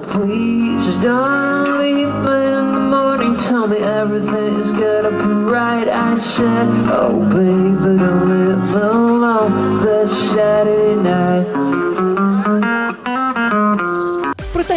Please don't leave me in the morning. Tell me everything's gonna be right. I said, Oh, baby, don't me alone this Saturday night.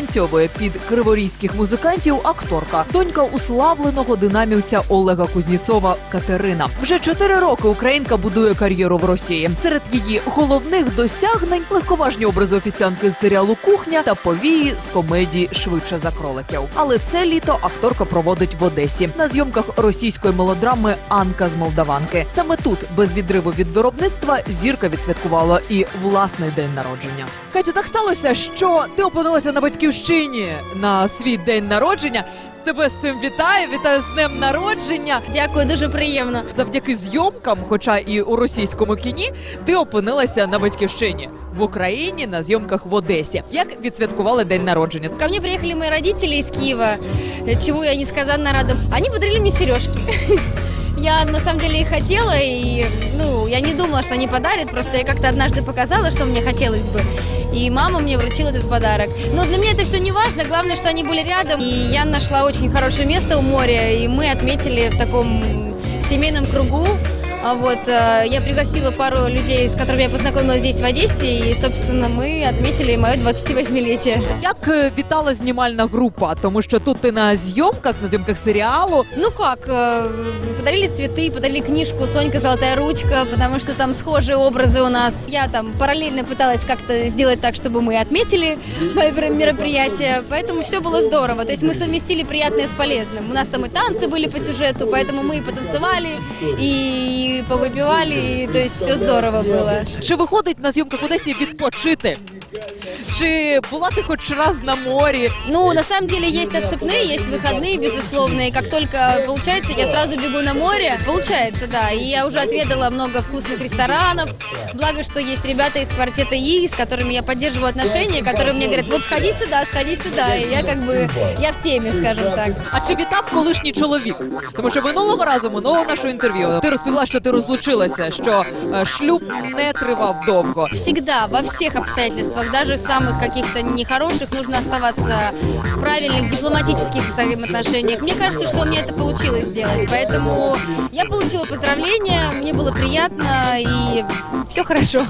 Пританцьовує під криворізьких музикантів акторка, донька уславленого динамівця Олега Кузніцова Катерина. Вже чотири роки українка будує кар'єру в Росії. Серед її головних досягнень легковажні образи офіціантки з серіалу Кухня та повії з комедії Швидше за кроликів. Але це літо акторка проводить в Одесі на зйомках російської мелодрами Анка з Молдаванки. Саме тут, без відриву від виробництва, зірка відсвяткувала і власний день народження. Катю, так сталося, що ти опинилася на батьківщині на свій день народження. Тебе з цим вітаю, вітаю з днем народження. Дякую, дуже приємно. Завдяки зйомкам, хоча і у російському кіні, ти опинилася на батьківщині в Україні на зйомках в Одесі. Як відсвяткували день народження? Ко мне приехали мои родители из Киева, э, чего я несказанно рада. Они подарили мне сережки. Я на самом деле их хотела, и ну, я не думала, что они подарят, просто я как-то однажды показала, что мне хотелось бы. И мама мне вручила этот подарок. Но для меня это все не важно, главное, что они были рядом. И я нашла очень хорошее место у моря, и мы отметили в таком семейном кругу. А Вот, э, я пригласила пару людей, с которыми я познакомилась здесь, в Одессе, и, собственно, мы отметили мое 28-летие. Як е, вітала знімальна група? Тому що тут ти на зйомках, на зйомках серіалу. Ну как, э, подарили цветы, подарили книжку «Сонька. Золотая ручка», потому что там схожие образы у нас. Я там параллельно пыталась как-то сделать так, чтобы мы отметили мое мер- мероприятие, поэтому все было здорово. То есть мы совместили приятное с полезным. У нас там и танцы были по сюжету, поэтому мы и потанцевали, и повыпивали, и, то есть все здорово было. Чи виходить на зйомках в Одесі відпочити? Чи була ти хоч раз на морі? Ну, на самом деле есть отцепные, есть выходные, безусловно. И как только получается, я сразу бегу на море. Получается, да. И я уже отведала много вкусных ресторанов. Благо, что есть ребята из квартета И, с которыми я поддерживаю отношения, которые мне говорят, вот сходи сюда, сходи сюда. И я как бы, я в теме, скажем так. А чи вітав колишній чоловік? Тому що минулого разу, минулого нашого інтерв'ю, ти розповіла, що ти розлучилася, що е, шлюб не тривав довго. Всегда, во всех обстоятельствах, даже самых каких-то нехороших, нужно оставаться в правильных дипломатических взаимоотношениях. Мне кажется, что у меня это получилось сделать. Поэтому я получила поздравления, мне было приятно и все хорошо.